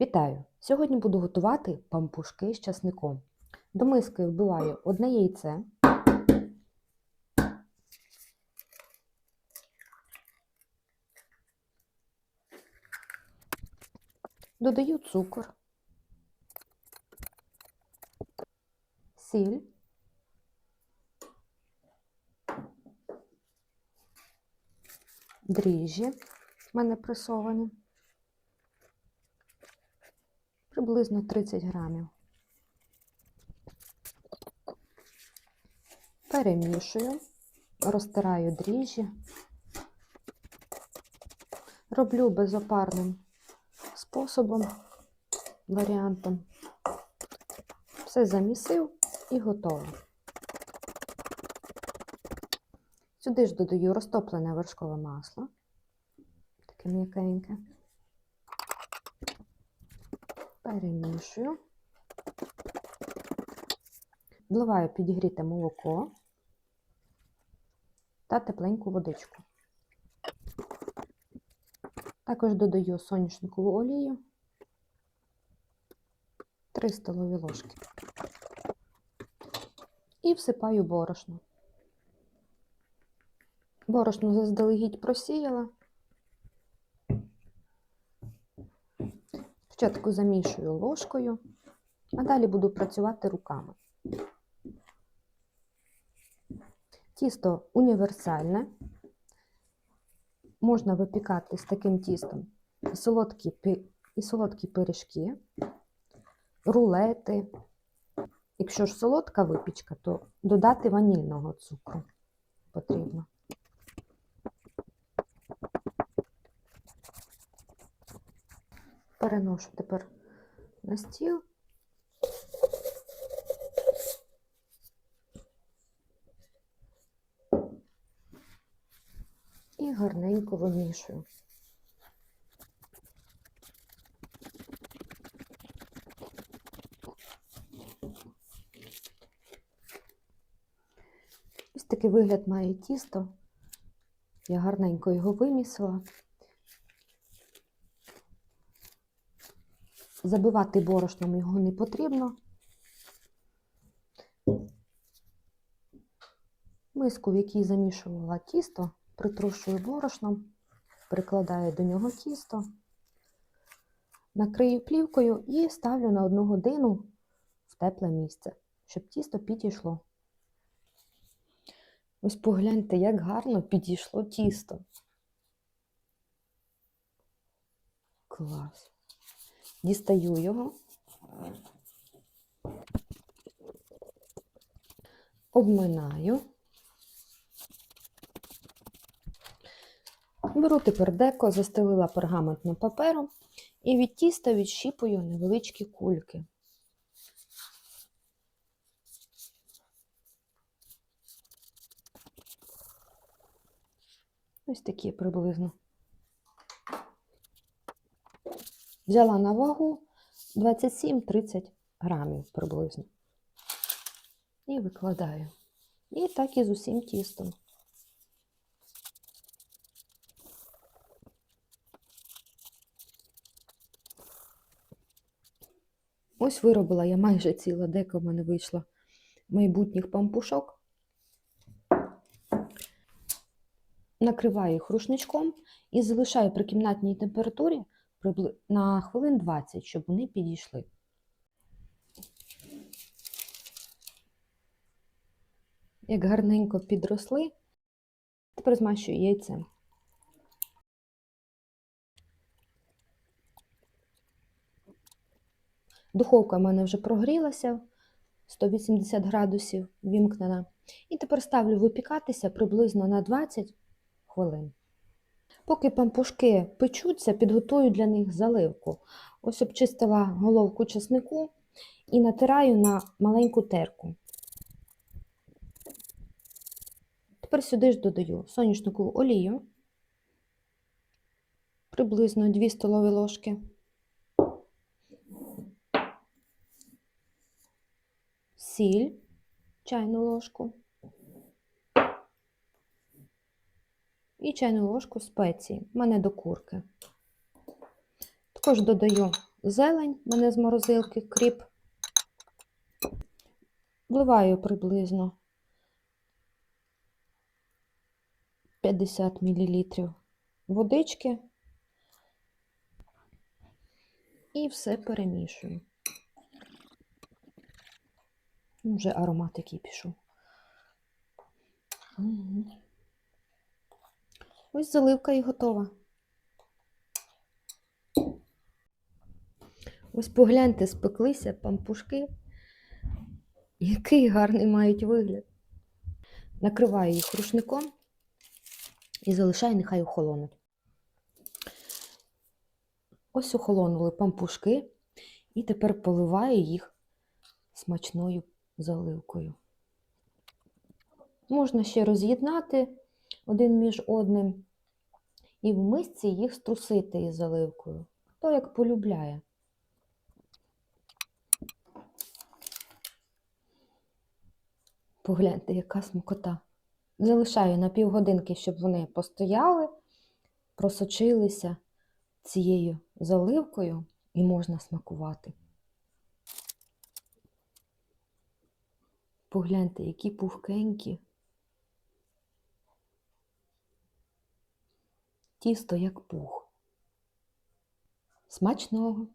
Вітаю! Сьогодні буду готувати пампушки з часником. До миски вбиваю одне яйце, додаю цукор, сіль, дріжджі в мене пресовані. Приблизно 30 грамів. Перемішую, розтираю дріжджі, роблю безопарним способом, варіантом. Все замісив і готово. Сюди ж додаю розтоплене вершкове масло, таке м'якеньке. Перемішую. Вливаю підігріте молоко та тепленьку водичку. Також додаю соняшникову олію 3 столові ложки. І всипаю борошно. Борошно заздалегідь просіяла. Спочатку замішую ложкою, а далі буду працювати руками. Тісто універсальне. Можна випікати з таким тістом і солодкі, і солодкі пиріжки, рулети. Якщо ж солодка випічка, то додати ванільного цукру потрібно. Переношу тепер на стіл. І гарненько вимішую. Ось такий вигляд має тісто. Я гарненько його вимісила. Забивати борошном його не потрібно. Миску, в якій замішувала тісто, притрушую борошном, прикладаю до нього тісто, накрию плівкою і ставлю на одну годину в тепле місце, щоб тісто підійшло. Ось погляньте, як гарно підійшло тісто. Клас. Дістаю його, обминаю. Беру тепер деко, застелила пергаментним папером і від тіста відщіпую невеличкі кульки. Ось такі приблизно. Взяла на вагу 27-30 грамів приблизно. І викладаю. І так і з усім тістом. Ось виробила я майже ціла дека в мене вийшла майбутніх пампушок. Накриваю їх рушничком і залишаю при кімнатній температурі на хвилин 20, щоб вони підійшли. Як гарненько підросли, тепер змащую яйцем. Духовка в мене вже прогрілася 180 градусів вімкнена. І тепер ставлю випікатися приблизно на 20 хвилин. Поки пампушки печуться, підготую для них заливку. Ось обчистила головку чеснику і натираю на маленьку терку. Тепер сюди ж додаю соняшникову олію, приблизно 2 столові ложки. Сіль, чайну ложку. І чайну ложку спеції, в мене до курки. Також додаю зелень, в мене з морозилки, кріп. Вливаю приблизно 50 мл водички і все перемішую. Вже аромат який пішов. Ось заливка і готова. Ось погляньте, спеклися пампушки. Який гарний мають вигляд. Накриваю їх рушником і залишаю, нехай охолонуть. Ось охолонули пампушки, і тепер поливаю їх смачною заливкою. Можна ще роз'єднати один між одним і в мисці їх струсити із заливкою. Хто як полюбляє. Погляньте, яка смакота. Залишаю на півгодинки, щоб вони постояли, просочилися цією заливкою і можна смакувати. Погляньте, які пухкенькі. Тісто як пух. Смачного!